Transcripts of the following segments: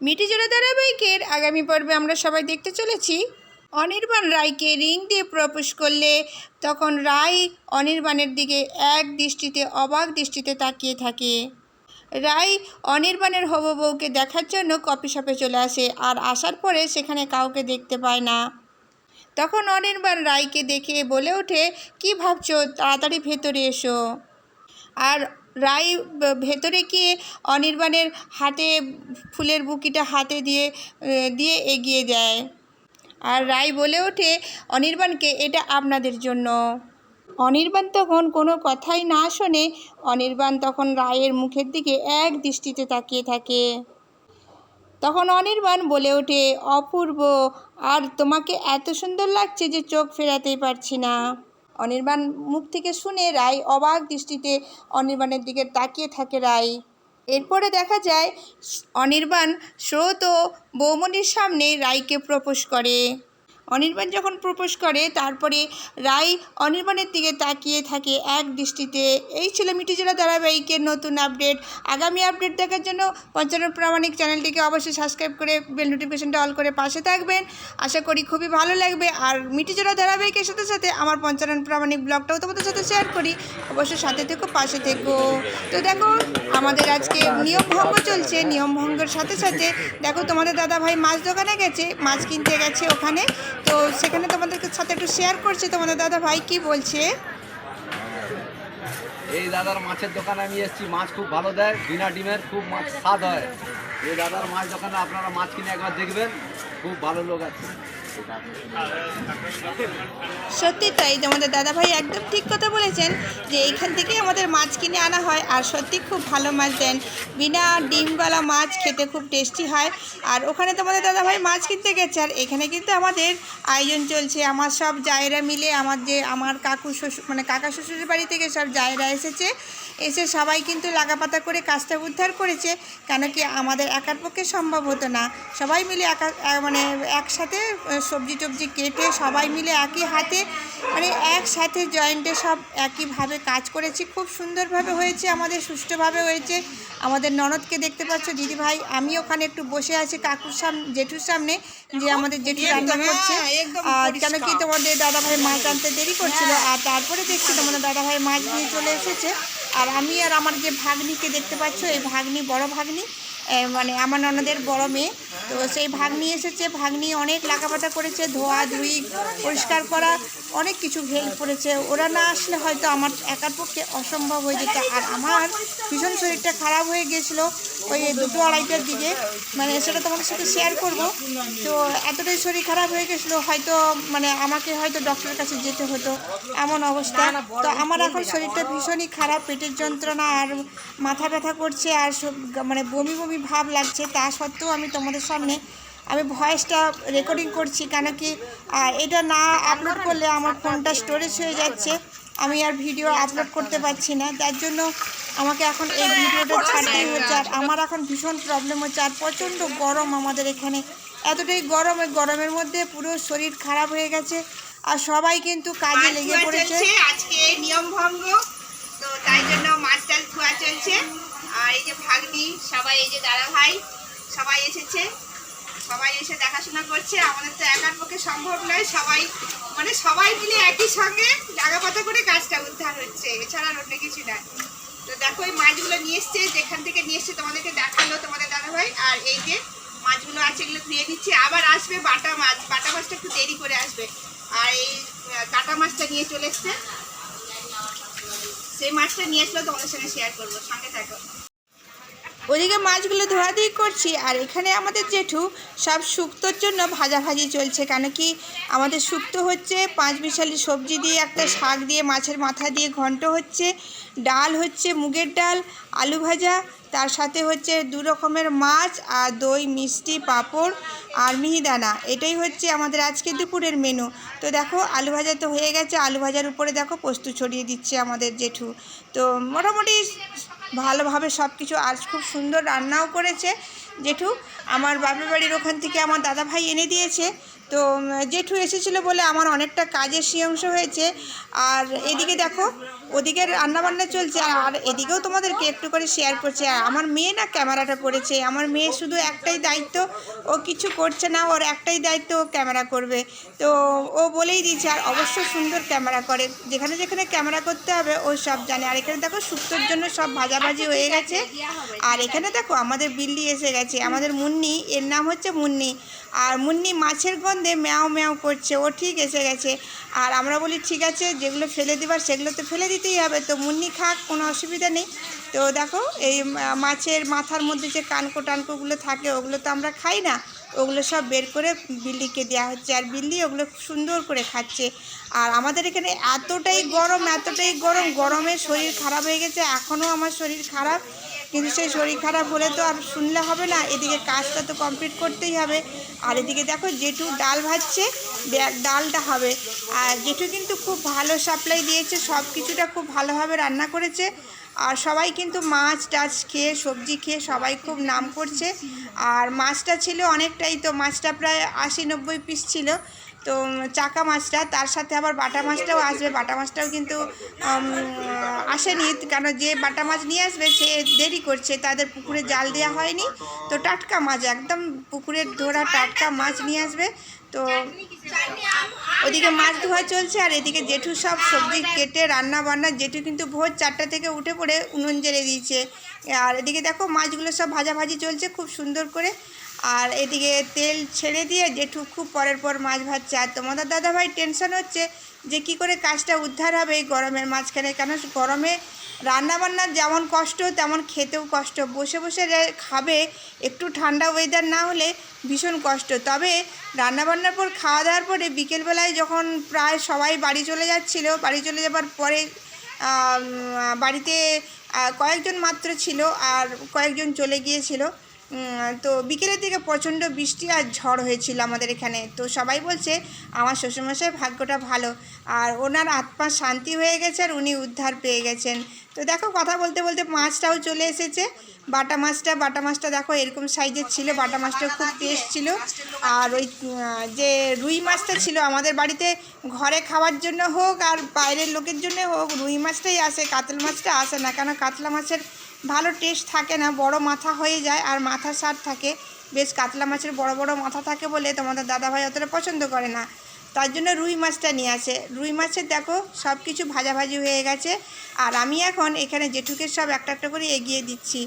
মিটিজোড়া ধারাবাহিকের আগামী পর্বে আমরা সবাই দেখতে চলেছি। অনির্বাণ রায়কে রিং দিয়ে প্রপোজ করলে তখন রায় অনির্বাণের দিকে এক দৃষ্টিতে, অবাক দৃষ্টিতে তাকিয়ে থাকে। রায় অনির্বাণের হবু বউকে দেখার জন্য কফি শপে চলে আসে আর আসার পরে সেখানে কাউকে দেখতে পায় না। তখন অনির্বাণ রায়কে দেখে বলে ওঠে, কি ভাবছ? তাড়াতাড়ি ভেতরে এসো। আর রায় ভেতরে গিয়ে অনির্বাণের হাতে ফুলের বুকিটা হাতে দিয়ে দিয়ে এগিয়ে দেয় আর রায় বলে ওঠে, অনির্বাণকে, এটা আপনাদের জন্য। অনির্বাণ তখন কোনো কথাই না শোনে। অনির্বাণ তখন রায়ের মুখের দিকে এক দৃষ্টিতে তাকিয়ে থাকে। তখন অনির্বাণ বলে ওঠে, অপূর্ব, আর তোমাকে এত সুন্দর লাগছে যে চোখ ফেরাতেই পারছি না। অনির্বাণ মুখ থেকে শুনে রায় অবাক দৃষ্টিতে অনির্বাণের দিকে তাকিয়ে থাকে রায়। এরপরে দেখা যায়, অনির্বাণ স্রোত ও বৌমনির সামনে রায়কে প্রপোজ করে। অনির্বাণ যখন প্রপোজ করে, তারপরে রায় অনির্বাণের দিকে তাকিয়ে থাকে এক দৃষ্টিতে। এই ছিল মিটিজোড়া ধারাবাহিকের নতুন আপডেট। আগামী আপডেট দেখার জন্য পঞ্চানন প্রামাণিক চ্যানেলটিকে অবশ্যই সাবস্ক্রাইব করে বেল নোটিফিকেশনটা অল করে পাশে থাকবেন। আশা করি খুবই ভালো লাগবে। আর মিটিজোড়া ধারাবাহিকের সাথে সাথে আমার পঞ্চানন প্রামাণিক ব্লগটাও তোমাদের সাথে শেয়ার করি। অবশ্যই সাথে থেকো, পাশে থেকো। তো দেখো, আমাদের আজকে নিয়ম ভঙ্গ চলছে। নিয়ম ভঙ্গের সাথে সাথে দেখো তোমাদের দাদা ভাই মাছ দোকানে গেছে। মাছ কিনতে গেছে ওখানে। তো সেখানে তোমাদের সাথে একটু শেয়ার করছে। তোমাদের দাদা ভাই কি বলছে? এই দাদার মাছের দোকানে আমি এসেছি, মাছ খুব ভালো দেয়, বিনা ডিমের খুব মাছ স্বাদ হয়। এই দাদার মাছ দোকানে আপনারা মাছ কিনে একবার দেখবেন, খুব ভালো লোক আছে। সত্যি তাই তোমাদের দাদা ভাই একদম ঠিক কথা বলেছেন যে এইখান থেকেই আমাদের মাছ কিনে আনা হয়, আর সত্যি খুব ভালো মাছ দেন। বিনা ডিমওয়ালা মাছ খেতে খুব টেস্টি হয়। আর ওখানে তোমাদের দাদা ভাই মাছ কিনতে গেছে, আর এখানে কিন্তু আমাদের আয়োজন চলছে। আমার সব জায়েরা মিলে আমার যে, আমার কাকু শ্বশুর মানে কাকা শ্বশুরের বাড়ি থেকে সব জায়েরা এসেছে। এসে সবাই কিন্তু লাগাপাতা করে কাজটা উদ্ধার করেছে কেন কি আমাদের একার পক্ষে সম্ভব হতো না। সবাই মিলে একা মানে একসাথে সবজি টবজি কেটে সবাই মিলে একই হাতে মানে একসাথে জয়েন্টে সব একইভাবে কাজ করেছি। খুব সুন্দরভাবে হয়েছে আমাদের সুষ্ঠুভাবে হয়েছে। আমাদের ননদকে দেখতে পাচ্ছ দিদি ভাই আমি ওখানে একটু বসে আছি কাকুর সামনে জেঠুর সামনে যে আমাদের জেঠু রান্না করছে। আর কেন কি তোমাদের দাদা ভাই মাছ আনতে দেরি করছিল আর তারপরে দেখছি তোমাদের দাদাভাই মাছ নিয়ে চলে এসেছে। আর আমি আর আমার যে ভাগ্নিকে দেখতে পাচ্ছ, এই ভাগ্নি বড় ভাগ্নি মানে আমার ননদের বড় মেয়ে। তো সেই ভাগ্নি এসেছে, ভাগ্নি অনেক লাগাপাতা করেছে, ধোয়া, ধুই, পরিষ্কার করা, অনেক কিছু হেল্প করেছে। ওরা না আসলে হয়তো আমার একার পক্ষে অসম্ভব হয়ে যেত। আর আমার ভীষণ শরীরটা খারাপ হয়ে গিয়েছিল। ওই দুটো আড়াইটার দিকে। মানে সেটা তোমাদের সাথে শেয়ার করব। তো এতটাই শরীর খারাপ হয়ে গেছিল হয়তো মানে আমাকে হয়তো ডক্টরের কাছে যেতে হতো এমন অবস্থা। তো আমার এখন শরীরটা ভীষণই খারাপ পেটের যন্ত্রণা আর মাথা ব্যথা করছে আর সব মানে বমি বমি ভাব লাগছে। তা সত্ত্বেও আমি তোমাদের সামনে আমি ভয়েসটা রেকর্ডিং করছি কেন কি এটা না আপলোড করলে আমার ফোনটা স্টোরেজ হয়ে যাচ্ছে। আমি আর ভিডিও আপলোড করতে পারছি না যার জন্য আমাকে এখন এই ভিডিওটা ছাড়তেই হচ্ছে। আর আমার এখন ভীষণ প্রবলেম হচ্ছে আর প্রচণ্ড গরম আমাদের এখানে। এতটাই গরম ওই গরমের মধ্যে পুরো শরীর খারাপ হয়ে গেছে। আর সবাই কিন্তু কাজে লেগে পড়েছে। আজকে নিয়ম ভঙ্গ। তো তাই জন্য মাছ ধোয়া চলছে। আর এই যে ভাগ্নি সবাই এই যে দাদা ভাই সবাই এসেছে। সবাই এসে দেখাশোনা করছে, আমাদের তো একার পক্ষে সম্ভব নয়। সবাই মানে সবাই মিলে একই সঙ্গে জাগা পাতা করে কাজটা উদ্ধার হচ্ছে, এছাড়া অন্য কিছু না। তো দেখো, এই মাছগুলো নিয়ে এসছে, যেখান থেকে নিয়ে এসছে তোমাদেরকে দেখাল তোমাদের দাদা ভাই আর এই যে মাছগুলো আছে, এগুলো ধুয়ে দিচ্ছি আবার আসবে বাটা মাছ। বাটা মাছটা একটু দেরি করে আসবে। আর এই কাটা মাছটা নিয়ে চলে এসছে। সেই মাছটা নিয়ে আসলেও তোমাদের সঙ্গে শেয়ার করব। সঙ্গে থাকো। ওদিকে মাছগুলো ধোয়াধুয়ি করছি, আর এখানে আমাদের জেঠু সব শুক্তোর জন্য ভাজাভাজি চলছে, কেন কি আমাদের শুক্তো হচ্ছে পাঁচ বিশালি সবজি দিয়ে, একটা শাক দিয়ে, মাছের মাথা দিয়ে ঘন্ট হচ্ছে, ডাল হচ্ছে মুগের ডাল, আলু ভাজা, তার সাথে হচ্ছে দু রকমের মাছ আর দই, মিষ্টি, পাঁপড় আর মিহিদানা, এটাই হচ্ছে আমাদের আজকে দুপুরের মেনু তো দেখো, আলু ভাজা তো হয়ে গেছে, আলু ভাজার উপরে দেখো পোস্ত ছড়িয়ে দিচ্ছে আমাদের জেঠু। তো মোটামুটি ভালোভাবে সব কিছু আজ খুব সুন্দর রান্নাও করেছে। জেঠু, আমার বাপের বাড়ির ওখান থেকে আমার দাদা ভাই এনে দিয়েছে। তো জেঠু এসেছিল বলে আমার অনেকটা কাজের অংশ হয়েছে। আর এদিকে দেখো, ওদিকে রান্নাবান্না চলছে। আর এদিকেও তোমাদেরকে একটু করে শেয়ার করছে। আর আমার মেয়ে না ক্যামেরাটা করেছে আমার মেয়ে শুধু একটাই দায়িত্ব, ও কিছু করছে না, ওর একটাই দায়িত্ব ও ক্যামেরা করবে। তো ও বলেই দিয়েছে, আর অবশ্য সুন্দর ক্যামেরা করে। যেখানে যেখানে ক্যামেরা করতে হবে, ও সব জানে। আর এখানে দেখো শুক্তোর জন্য সব ভাজাভাজি হয়ে গেছে। আর এখানে দেখো, আমাদের বিল্লি এসে গেছে। আমাদের মুন্নি, এর নাম হচ্ছে মুন্নি। আর মুন্নি মাছের গন্ধে ম্যাও ম্যাও করছে, ও ঠিক এসে গেছে। আর আমরা বলি, ঠিক আছে, যেগুলো ফেলে দেবার সেগুলো তো ফেলে দিতেই হবে। তো মুন্নি খাক, কোনো অসুবিধা নেই। তো দেখো, এই মাছের মাথার মধ্যে যে কানকো টানকোগুলো থাকে, ওগুলো তো আমরা খাই না। ওগুলো সব বের করে বিল্লিকে দেওয়া হচ্ছে। আর বিল্লি ওগুলো সুন্দর করে খাচ্ছে। আর আমাদের এখানে এতটাই গরম এতটাই গরম, গরমে শরীর খারাপ হয়ে গেছে। এখনও আমার শরীর খারাপ। কিন্তু সেই শরীর খারাপ হলে তো আর শুনলে হবে না। এদিকে কাজটা তো কমপ্লিট করতেই হবে। আর এদিকে দেখো জেঠু ডাল ভাজছে ডালটা হবে। আর জেঠু কিন্তু খুব ভালো সাপ্লাই দিয়েছে, সব কিছুটা খুব ভালোভাবে রান্না করেছে। আর সবাই কিন্তু মাছ টাছ খেয়ে, সবজি খেয়ে সবাই খুব নাম করছে। আর মাছটা ছিল অনেকটাই তো, মাছটা প্রায় আশি নব্বই পিস ছিল। তো চাকা মাছটা, তার সাথে আবার বাটা মাছটাও আসবে। বাটা মাছটাও কিন্তু আসেনি, কেন যে বাটা মাছ নিয়ে আসবে, সে দেরি করছে, তাদের পুকুরে জাল দেওয়া হয়নি। তো টাটকা মাছ, একদম পুকুরের ধরা টাটকা মাছ নিয়ে আসবে। তো ওদিকে মাছ ধোয়া চলছে, আর এদিকে জেঠু সব সবজি কেটে রান্না বান্না, জেঠু কিন্তু ভোর চারটা থেকে উঠে পড়ে উনুন জেলে দিয়েছে। আর এদিকে দেখো মাছগুলো সব ভাজাভাজি চলছে, খুব সুন্দর করে। আর এদিকে তেল ছেড়ে দিয়ে জেঠু খুব পরের পর মাছ ভাজছে আর তোমাদের দাদাভাই টেনশন হচ্ছে যে কি করে কাজটা উদ্ধার হবে এই গরমের মাঝখানে। কেন গরমে রান্নাবান্নার যেমন কষ্ট, তেমন খেতেও কষ্ট। বসে বসে খাবে, একটু ঠান্ডা ওয়েদার না হলে ভীষণ কষ্ট। তবে রান্নাবান্নার পর খাওয়া দাওয়ার পরে বিকেলবেলায় যখন প্রায় সবাই বাড়ি চলে যাচ্ছিল, বাড়ি চলে যাবার পরে বাড়িতে কয়েকজন মাত্র ছিল আর কয়েকজন চলে গিয়েছিল। তো বিকেলের দিকে প্রচণ্ড বৃষ্টি আর ঝড় হয়েছিল আমাদের এখানে। তো সবাই বলছে, আমার শ্বশুরমশাই ভাগ্যটা ভালো। আর ওনার আত্মা শান্তি হয়ে গেছে আর উনি উদ্ধার পেয়ে গেছেন। তো দেখো, কথা বলতে বলতে মাছটাও চলে এসেছে। বাটা মাছটা বাটা মাছটা দেখো এরকম সাইজের ছিল, বাটা মাছটা খুব টেস্ট ছিল। আর ওই যে রুই মাছটা ছিল আমাদের বাড়িতে, ঘরে খাওয়ার জন্য হোক আর বাইরের লোকের জন্য হোক, রুই মাছটাই আসে, কাতল মাছটা আসে না। কেন? কাতলা মাছের ভালো টেস্ট থাকে না, বড় মাথা হয়ে যায় আর মাথা সার থাকে। বেশ কাতলা মাছের বড় বড় মাথা থাকে বলে তোমাদের দাদাভাই অতটা পছন্দ করে না। তার জন্য রুই মাছটা নিয়ে আসে। রুই মাছের দেখো সব কিছু ভাজাভাজি হয়ে গেছে। আর আমি এখন এখানে জেঠুকে সব একটা একটা করে এগিয়ে দিচ্ছি।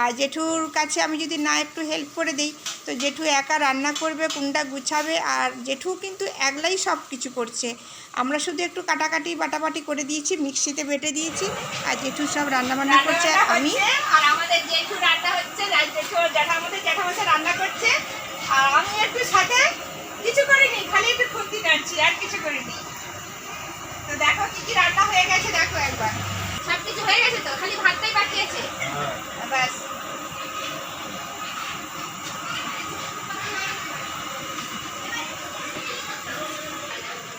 আর জেঠুর কাছে আমি যদি না একটু হেল্প করে দিই তো জেঠু একা রান্না করবে কোনটা গুছাবে আর জেঠু কিন্তু একলাই সব কিছু করছে। আমরা শুধু একটু কাটাকাটি বাটাবাটি করে দিয়েছি মিক্সিতে বেটে দিয়েছি আর জেঠু সব রান্নাবান্না করছে। আমি আর আমাদের জেঠু রান্না হচ্ছে জেঠু আমাদের রান্না করছে। আর আমি একটু সাথে কিছু করিনি খালি একটু খুন্তি নাড়ছি আর কিছু করিনি। তো দেখো কি কি রান্না হয়ে গেছে দেখো একবার। সব কিছু হয়ে গেছে তো? খালি ভাতটাই বাকি আছে? ব্যাস।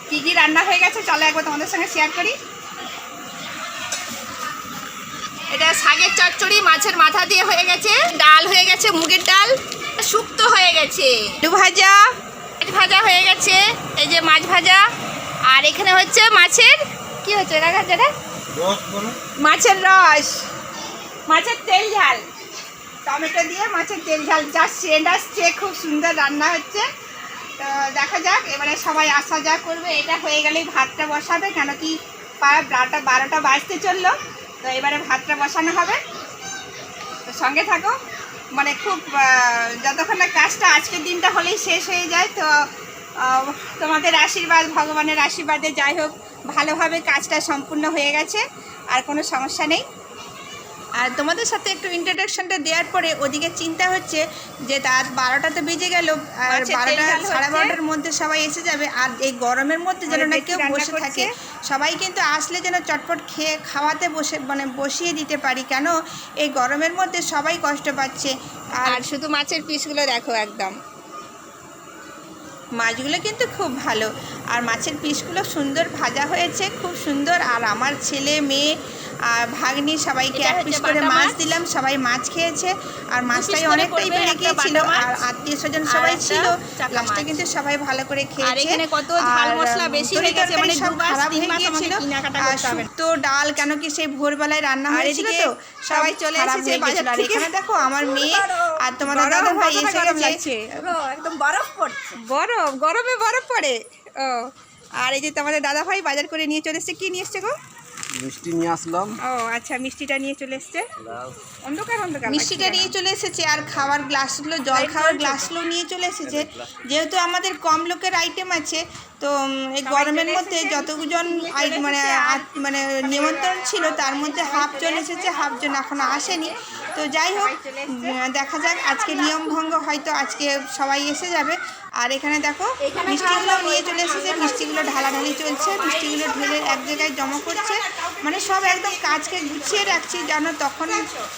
কি কি রান্না হয়ে গেছে চলো একবার তোমাদের সঙ্গে শেয়ার করি। এটা শাকের চচ্চড়ি মাছের মাথা দিয়ে হয়ে গেছে ডাল হয়ে গেছে মুগের ডাল শুক্তো হয়ে গেছে। আলু ভাজা। মাছ ভাজা হয়ে গেছে। এই যে মাছ ভাজা। আর এখানে হচ্ছে মাছের কি হচ্ছে রাখা যেটা? মাছের রস। মাছের তেল ঝাল। টমেটো দিয়ে মাছের তেল ঝাল। যা সেন্ট আসছে খুব সুন্দর রান্না হচ্ছে। তো দেখা যাক এবারে সবাই আসা যা করবে। এটা হয়ে গেলেই ভাতটা বসাবে কেন কি প্রায় বারোটা বারোটা বাজতে চলল। তো এবারে ভাতটা বসানো হবে। তো সঙ্গে থাকো। মানে খুব যতক্ষণ না কাজটা আজকের দিনটা হলেই শেষ হয়ে যায়, তো তোমাদের আশীর্বাদ, ভগবানের আশীর্বাদে যাই হোক, ভালোভাবে কাজটা সম্পূর্ণ হয়ে গেছে, আর কোনো সমস্যা নেই। আর তোমাদের সাথে একটু ইন্ট্রোডাকশনটা দেওয়ার পরে ওদিকে চিন্তা হচ্ছে যে তার বারোটা তো বেজে গেল আর বারোটা সাড়ে বারোটার মধ্যে সবাই এসে যাবে আর এই গরমের মধ্যে যেন না কেউ বসে থাকে। সবাই কিন্তু আসলে যেন চটপট খেয়ে খাওয়াতে বসে মানে বসিয়ে দিতে পারি কেন? এই গরমের মধ্যে সবাই কষ্ট পাচ্ছে। আর শুধু মাছের পিসগুলো দেখো একদম। মাছগুলো কিন্তু খুব ভালো। আর মাছের পিসগুলো সুন্দর ভাজা হয়েছে খুব সুন্দর। আর আমার ছেলে মেয়ে আর ভাগ্নি সবাইকে এক পিস করে মাছ। দিলাম সবাই মাছ খেয়েছে। আর মাছটাই অনেকটাই বেড়ে গিয়েছিল আর আত্মীয় স্বজন সবাই ছিল। লাস্টে কিন্তু সবাই ভালো করে খেয়েছে। মানে সব খারাপ হয়ে গিয়েছিল। আর। শুক্তো ডাল কেন কি সেই ভোরবেলায় রান্না হয়েছিল তো? সবাই চলে এসেছে বাজার থেকে। দেখো আমার মেয়ে আর তোমাদের দাদা ভাই এসে গেছে। একদম বরফ পড়ছে। বরফ গরমে বরফ পড়ে। ও আর এই যে তোমাদের দাদা ভাই বাজার করে নিয়ে চলে এসছে কি নিয়ে এসছে গো? মিষ্টি নিয়ে আসলাম। ও আচ্ছা মিষ্টিটা নিয়ে চলে এসেছে? অন্ধকার অন্ধকার মিষ্টিটা নিয়ে চলে এসেছে আর খাওয়ার গ্লাসগুলো জল খাওয়ার গ্লাসগুলো নিয়ে চলে এসেছে। যেহেতু আমাদের কম লোকের আইটেম আছে তো এই গরমের মধ্যে যতজন মানে মানে নিমন্ত্রণ ছিল তার মধ্যে হাফ জন এসেছে হাফ জন এখনও আসেনি। তো যাই হোক দেখা যাক আজকে নিয়ম ভঙ্গ হয়তো আজকে সবাই এসে যাবে। আর এখানে দেখো মিষ্টিগুলো নিয়ে চলে এসেছে মিষ্টিগুলো ঢালাঢালি চলছে মিষ্টিগুলো ঢেলে এক জায়গায় জমা করছে। মানে সব একদম কাজকে গুছিয়ে রাখছি যেন তখন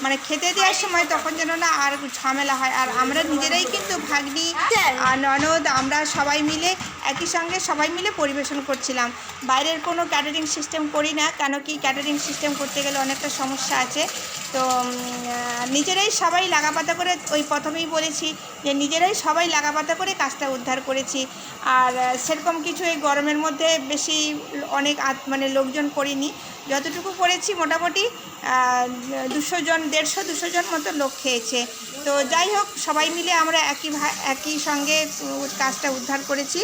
মানে খেতে দেওয়ার সময় তখন যেন না আর ঝামেলা হয়। আর আমরা নিজেরাই কিন্তু ভাগ্নি আর ননদ আমরা সবাই মিলে একই সঙ্গে সবাই মিলে পরিবেশন করছিলাম। বাইরের কোনো ক্যাটারিং সিস্টেম করি না, কেন কি ক্যাটারিং সিস্টেম করতে গেলে অনেকটা সমস্যা আছে। তো নিজেরাই সবাই লাগাপাতা করে, ওই প্রথমেই বলেছি যে নিজেরাই সবাই লাগাপাতা করে কাজটা উদ্ধার করেছি। আর সেরকম কিছু এই গরমের মধ্যে বেশি অনেক মানে লোকজন করিনি। যতটুকু করেছি মোটামুটি দুশো জন, দেড়শো, দুশো জন মতো লোক খেয়েছে। তো যাই হোক, সবাই মিলে আমরা একই একই সঙ্গে কাজটা উদ্ধার করেছি।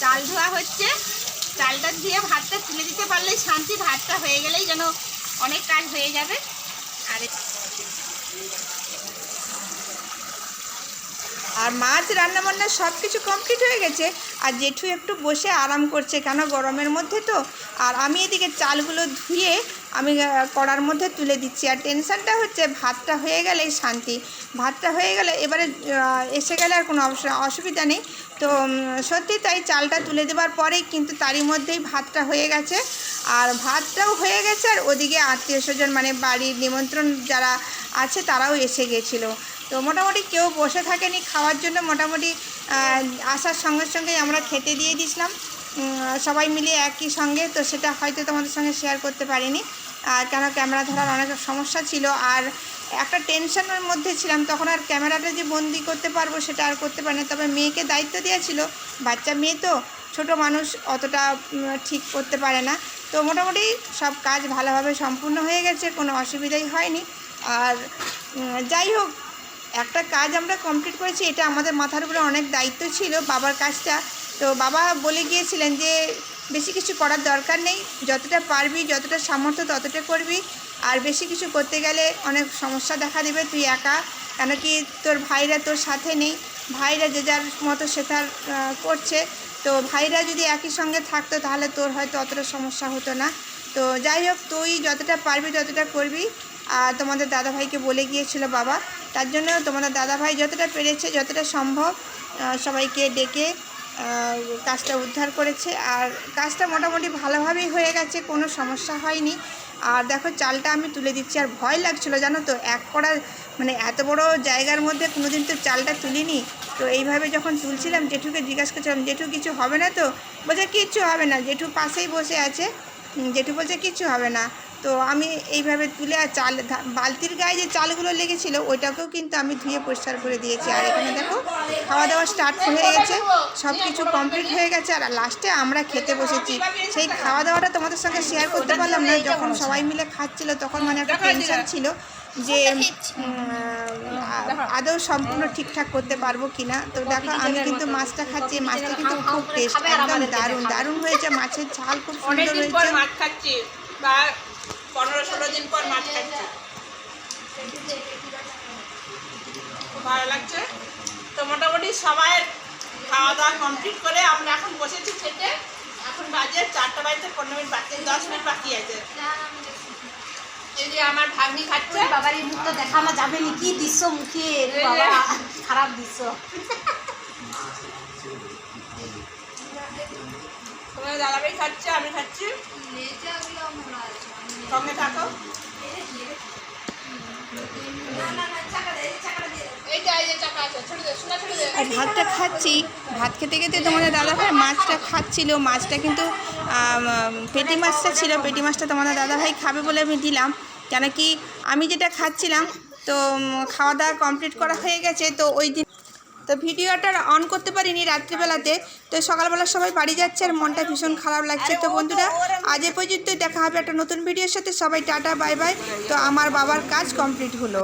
চাল ধোয়া হচ্ছে। চালটা ধুয়ে ভাতটা তুলে দিতে পারলে শান্তি, ভাতটা হয়ে গেলেই যেন অনেক কাজ হয়ে যাবে। আর আর মাছ রান্না বান্না সব কিছু কমপ্লিট হয়ে গেছে। আর জেঠু একটু বসে আরাম করছে কেন? গরমের মধ্যে তো। আর আমি এদিকে চালগুলো ধুয়ে আমি কড়ার মধ্যে তুলে দিচ্ছি। আর টেনশনটা হচ্ছে ভাতটা হয়ে গেলেই শান্তি। ভাতটা হয়ে গেলে এবারে এসে গেলে আর কোনো অসুবিধা নেই। তো সত্যি তাই চালটা তুলে দেওয়ার পরেই কিন্তু তারই মধ্যেই ভাতটা হয়ে গেছে। আর ভাতটাও হয়ে গেছে। আর ওদিকে আত্মীয় স্বজন মানে বাড়ির নিমন্ত্রণ যারা আছে তারাও এসে গেছিল। তো মোটামুটি কেউ বসে থাকেনি, খাওয়ার জন্য মোটামুটি আসার সঙ্গে সঙ্গেই আমরা খেতে দিয়ে দিয়েছিলাম। সবাই মিলে একই সঙ্গে, তো সেটা হয়তো তোমাদের সঙ্গে শেয়ার করতে পারিনি। আর কেন ক্যামেরা ধরার অনেক সমস্যা ছিল। আর একটা টেনশনের মধ্যে ছিলাম, তখন আর ক্যামেরাটা যে বন্দি করতে পারব সেটা আর করতে পারিনি। তবে মেয়েকে দায়িত্ব দেওয়া ছিল, বাচ্চা মেয়ে তো, ছোট মানুষ অতটা ঠিক করতে পারে না। তো মোটামুটি সব কাজ ভালোভাবে সম্পূর্ণ হয়ে গেছে, কোনো অসুবিধাই হয়নি। আর যাই হোক একটা কাজ আমরা কমপ্লিট করেছি, এটা আমাদের মাথার উপরে অনেক দায়িত্ব ছিল বাবার কাজটা। তো বাবা বলে গিয়েছিলেন যে, বেশি কিছু করার দরকার নেই, যতটা পারবি, যতটা সামর্থ্য, ততটা করবি। আর বেশি কিছু করতে গেলে অনেক সমস্যা দেখা দেবে, তুই একা। কেন কি তোর ভাইরা তোর সাথে নেই। ভাইরা যে যার মতো সে তার করছে। তো ভাইরা যদি একই সঙ্গে থাকতো, তাহলে তোর হয়তো অতটা সমস্যা হতো না। তো যাই হোক, তুই যতটা পারবি, ততটা করবি। আর তোমাদের দাদাভাইকে বলে গিয়েছিল বাবা। তার জন্য তোমাদের দাদাভাই যতটা পেরেছে, যতটা সম্ভব সবাইকে ডেকে কাজটা উদ্ধার করেছে। আর কাজটা মোটামুটি ভালোভাবেই হয়ে গেছে, কোনো সমস্যা হয়নি। আর দেখো, চালটা আমি তুলে দিচ্ছি। আর ভয় লাগছিল, জানো তো, এক কড়া মানে এত বড় জায়গার মধ্যে কোনোদিন তো চালটা তুলিনি। তো এইভাবে যখন তুলছিলাম, জেঠুকে জিজ্ঞাসা করছিলাম, জেঠু, কিছু হবে না তো? বলছে, কিচ্ছু হবে না। জেঠু পাশেই বসে আছে। জেঠু বলছে, কিচ্ছু হবে না। তো আমি এইভাবে তুলে আর চাল বালতির গায়ে যে চালগুলো লেগেছিল ওইটাকেও কিন্তু আমি ধুয়ে পরিষ্কার করে দিয়েছি। আর এখানে দেখো খাওয়া দাওয়া স্টার্ট হয়ে গেছে সব কিছু কমপ্লিট হয়ে গেছে আর লাস্টে আমরা খেতে বসেছি। সেই খাওয়া দাওয়াটা তোমাদের সঙ্গে শেয়ার করতে পারলাম না যখন সবাই মিলে খাচ্ছিল তখন মানে একটা টেনশন ছিল যে আদৌ সম্পূর্ণ ঠিকঠাক করতে পারব কিনা। তো দেখো আমি কিন্তু মাছটা খাচ্ছি মাছটা কিন্তু খুব টেস্ট একদম দারুণ দারুণ হয়েছে। মাছের ঝাল খুব সুন্দর হয়েছে। পনেরো ষোলো দিন পর মাছ খাচ্ছি। খুব ভালো লাগছে? তো মোটামুটি সবাই খাওয়া দাওয়া কমপ্লিট করে আমরা এখন বসেছি খেতে। এখন বাজে চারটা বাজতে পনেরো মিনিট বাকি দশ মিনিট বাকি আছে। এই যে আমার ভাগ্নি খাচ্ছে? বাবার এই মুখটা দেখানো যাবে নি। কি দৃশ্য মুখে? খারাপ দৃশ্য। তোমার দাদাভাই খাচ্ছে আমি খাচ্ছি। সঙ্গে থাকো। এইটা এই যে চাকা আর ভাতটা খাচ্ছি। ভাত খেতে খেতে তোমাদের দাদা ভাই মাছটা খাচ্ছিল। মাছটা কিন্তু পেটি মাছটা ছিল। পেটি মাছটা তোমাদের দাদা ভাই খাবে বলে আমি দিলাম। কেন কি আমি যেটা খাচ্ছিলাম তো খাওয়া দাওয়া কমপ্লিট করা হয়ে গেছে। তো ওই দিন তো ভিডিওটা অন করতে পারিনি রাত্রিবেলাতে। তো সকালবেলা সবাই বাড়ি যাচ্ছে আর মনটা ভীষণ খারাপ লাগছে। তো বন্ধুরা, আজ এ পর্যন্তই দেখা হবে একটা নতুন ভিডিওর সাথে। সবাই টাটা বাই বাই তো আমার বাবার কাজ কমপ্লিট হলো।